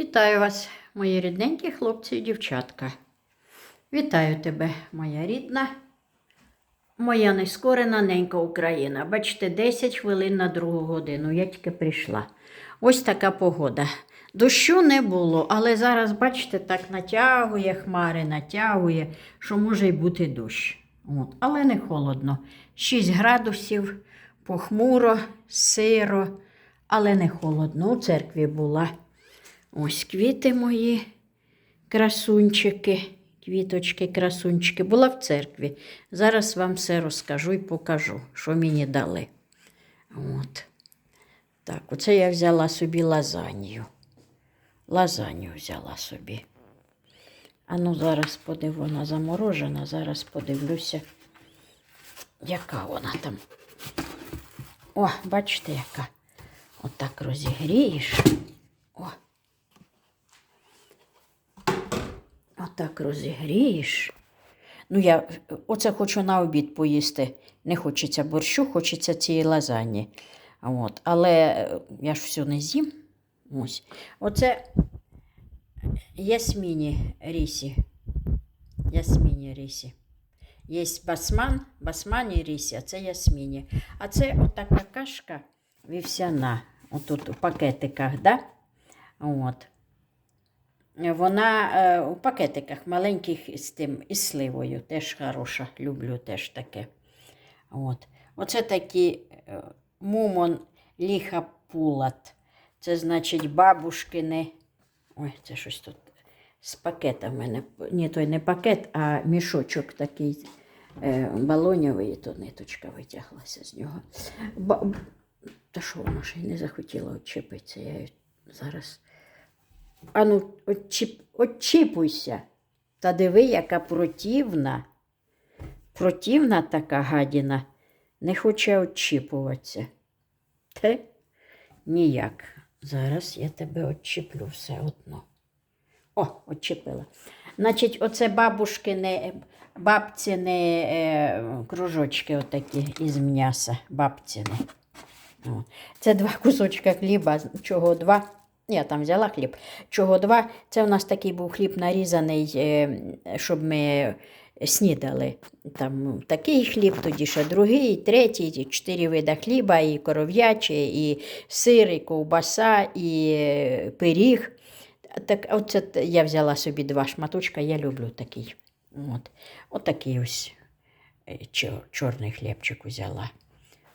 Вітаю вас, мої рідненькі хлопці і дівчатка. Вітаю тебе, моя рідна, моя нескорена ненька Україна. Бачите, 10 хвилин на другу годину. Я тільки прийшла. Ось така погода. Дощу не було, але зараз, бачите, так натягує хмари, натягує, що може й бути дощ. От. Але не холодно. 6 градусів, похмуро, сиро, але не холодно. У церкві була. Ось квіти мої, красунчики, квіточки, красунчики. Була в церкві. Зараз вам все розкажу і покажу, що мені дали. От. Так, оце я взяла собі лазанью. Лазанью взяла собі. А ну зараз подив, вона заморожена, зараз подивлюся, яка вона там. О, бачите, яка. Отак розігрієш. О. Отак розігрієш. Ну, я оце хочу на обід поїсти. Не хочеться борщу, хочеться цієї лазані. От. Але е, я ж все не з'їм. Ось. Оце ясміні рісі. Ясміні рісі. Є басман, басман і рісі, а це ясміні. А це отака кашка вівсяна. Отут у пакетиках, да? От. Вона е, у пакетиках маленьких з тим із сливою. Теж хороша. Люблю теж таке. От. Оце такі е, мумон ліха пулат. Це значить бабушкини. Ой, це щось тут з пакета в. Ні, той не пакет, а мішочок такий е, балоньовий, то ниточка витяглася з нього. Ба... Та що воно ще й не захотіло відчепитися. Я зараз. Ану, отчіп... отчіпуйся. Та диви, яка противна. Противна така гадіна. Не хоче отчіпуватися. Те ніяк. Зараз я тебе отчіплю все одно. О, отчепила. Значить, оце бабушкини, бабціни е, кружочки отакі із м'яса. Бабціни. Це два кусочка хліба. Чого два? Я там взяла хліб. Чого два? Це у нас такий був хліб нарізаний, е, щоб ми снідали. Там такий хліб, тоді ще другий, третій, чотири вида хліба, і коров'ячий, і сир, і ковбаса, і е, пиріг. Так, оце я взяла собі два шматочка, я люблю такий. От. Отакий ось е, чорний хлібчик взяла.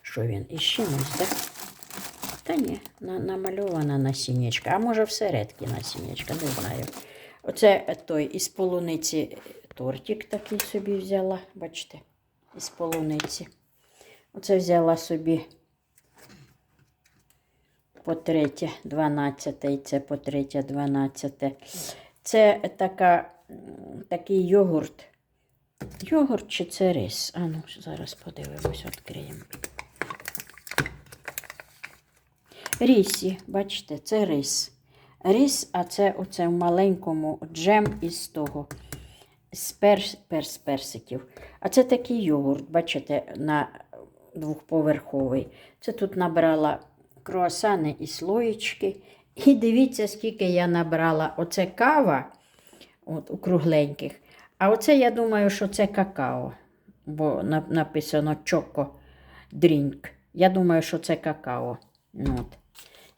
Що він? Із чимось, так? Та на, намальована насіннячка. А може всередки насіннячка, не знаю. Оце той із полуниці тортик такий собі взяла, бачите, із полуниці. Оце взяла собі по третє, 12, і це по третє, 12. Це така, такий йогурт. Йогурт чи це рис? А ну, зараз подивимось, відкриємо. Рісі, бачите, це рис. Рис, а це оце в маленькому джем із того. З перс, перс, персиків. А це такий йогурт, бачите, на двохповерховий. Це тут набрала круасани і слоєчки. І дивіться, скільки я набрала. Оце кава от, у кругленьких. А оце я думаю, що це какао. Бо написано чоко дрінк. Я думаю, що це какао. От.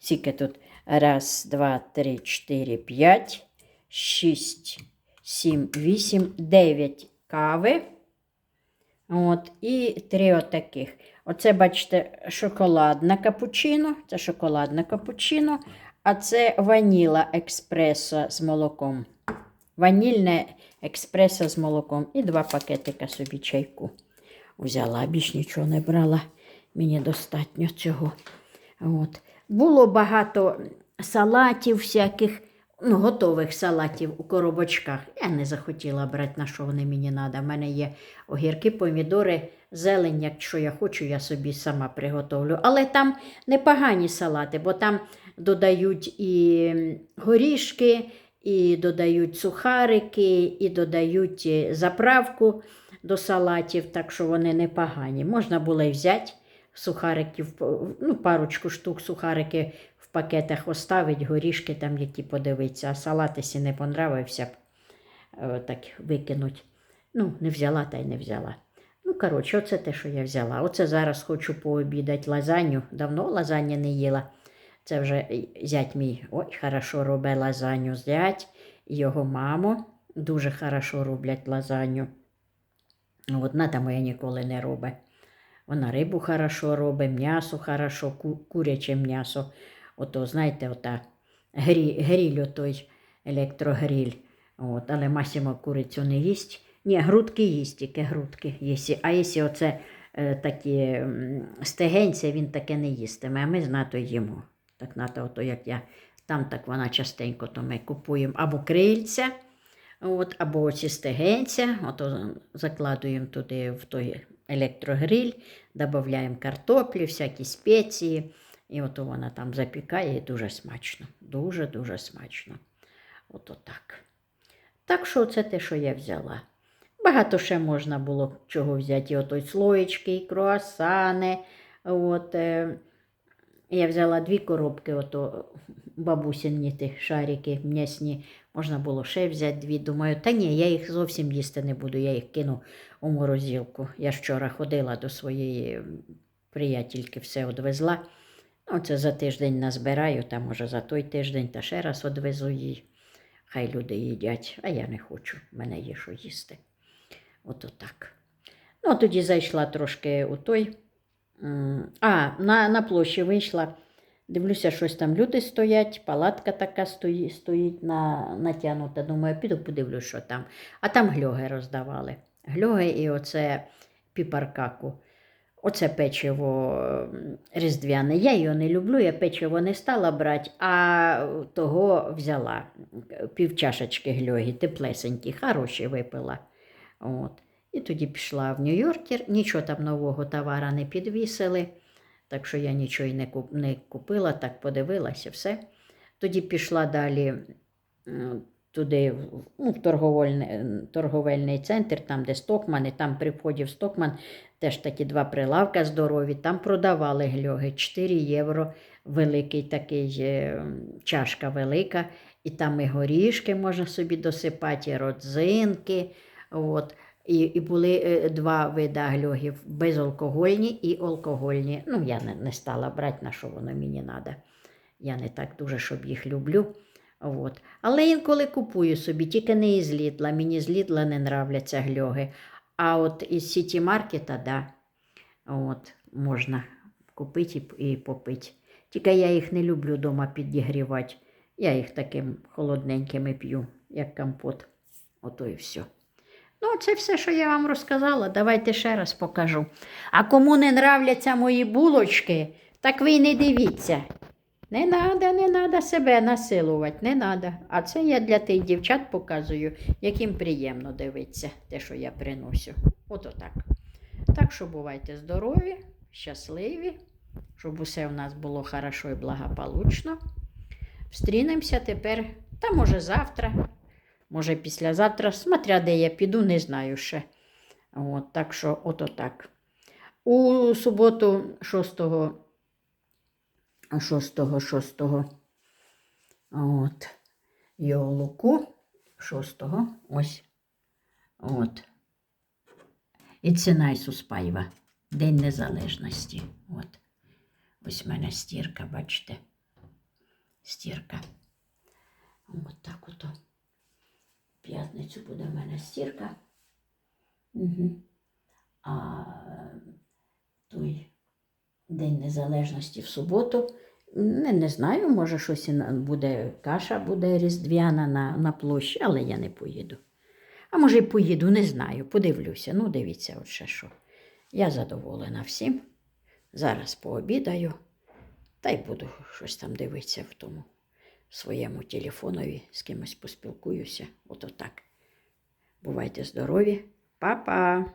Скільки тут? Раз, два, три, чотири, п'ять, шість, сім, вісім, дев'ять кави. От, і три отаких. Оце, бачите, шоколадна капучино. Це шоколадна капучино, а це ваніла експресо з молоком. Ванільне експресо з молоком. І два пакетика собі чайку. Взяла, більш нічого не брала. Мені достатньо цього. От. Було багато салатів всяких, ну, готових салатів у коробочках. Я не захотіла брати, на що вони мені треба. У мене є огірки, помідори, зелень, якщо я хочу, я собі сама приготовлю. Але там непогані салати, бо там додають і горішки, і додають сухарики, і додають е, заправку до салатів, так що вони непогані. Можна було й взяти сухариків, ну, парочку штук сухарики в пакетах оставить, горішки там які подивиться, а салат, якщо не понравився е, так викинуть. Ну, не взяла та й не взяла. Ну, коротше, оце те, що я взяла. Оце зараз хочу пообідати лазанью. Давно лазання не їла. Це вже зять мій ой, хорошо робить лазанью. Зять його маму дуже хорошо роблять лазанью. Одна та моя ніколи не робить. Вона рибу хорошо робить, м'ясо хорошо, ку- куряче м'ясо. Ото, знаєте, ота грі, гріль отой електрогріль. От, але Масімо курицю не їсть. Ні, грудки їсть, тільки грудки. Єсі. А якщо оце е, такі стегенці, він таке не їстиме, а ми з НАТО їмо. Так НАТО, ото як я. Там так вона частенько, то ми купуємо або крильця, от, або оці стегенця, ото закладуємо туди в той електрогриль, додаємо картоплі, всякі спеції. І от вона там запікає і дуже смачно. Дуже-дуже смачно. От так. Так що це те, що я взяла. Багато ще можна було чого взяти. І отой слоєчки, і круасани. От, е, я взяла дві коробки, ото бабусині тих шарики м'ясні. Можна було ще взяти дві. Думаю, та ні, я їх зовсім їсти не буду, я їх кину у морозилку. Я вчора ходила до своєї приятельки, все одвезла. Ну, це за тиждень назбираю, та може за той тиждень та ще раз одвезу їй. Хай люди їдять, а я не хочу, мене є що їсти. Ото так. Ну, тоді зайшла трошки у той. А, на, на площі вийшла. Дивлюся, щось там люди стоять, палатка така стоїть, стоїть на, натягнута. Думаю, піду подивлюсь, що там. А там гльоги роздавали. Гльоги і оце піпаркаку. Оце печиво різдвяне. Я його не люблю, я печиво не стала брати, а того взяла пів чашечки гльоги, теплесенькі, хороші випила. От. І тоді пішла в Нью-Йоркер, нічого там нового товара не підвісили, так що я нічого й не куп- не купила, так подивилася, все. Тоді пішла далі туди, ну, в торговельний, торговельний центр, там, де Стокман, і там при вході в Стокман теж такі два прилавка здорові, там продавали гльоги 4 євро, великий такий е, чашка велика, і там і горішки можна собі досипати, і родзинки. От. І, і були е, два види гльогів безалкогольні і алкогольні. Ну, я не, не стала брати, на що воно мені треба. Я не так дуже, щоб їх люблю. От. Але інколи купую собі, тільки не із Лідла. Мені з Лідла не нравляться гльоги. А от із Сіті Маркета, да, от, можна купити і, і попити. Тільки я їх не люблю вдома підігрівати. Я їх таким холодненькими п'ю, як компот. Ото і все. Ну, це все, що я вам розказала. Давайте ще раз покажу. А кому не нравляться мої булочки, так ви й не дивіться. Не треба, не треба себе насилувати, не треба. А це я для тих дівчат показую, яким приємно дивитися те, що я приношу. Ото так. Так що бувайте здорові, щасливі, щоб усе у нас було хорошо і благополучно. Встрінемося тепер, та може завтра, може післязавтра, смотря де я піду, не знаю ще. От, так що, ото так. У суботу 6 6 6 от, Йолуку 6 ось. От. І ціна Ісус Паєва. День Незалежності. От. Ось в мене стірка, бачите. Стірка. От так П'ятницю буде в мене стірка. Угу. А той День Незалежності в суботу. Не, не знаю, може щось буде, каша буде різдвяна на, на площі, але я не поїду. А може й поїду, не знаю, подивлюся. Ну, дивіться, от ще що. Я задоволена всім. Зараз пообідаю та й буду щось там дивитися в тому своєму телефонові, з кимось поспілкуюся. Ото так. Бувайте здорові. Па-па!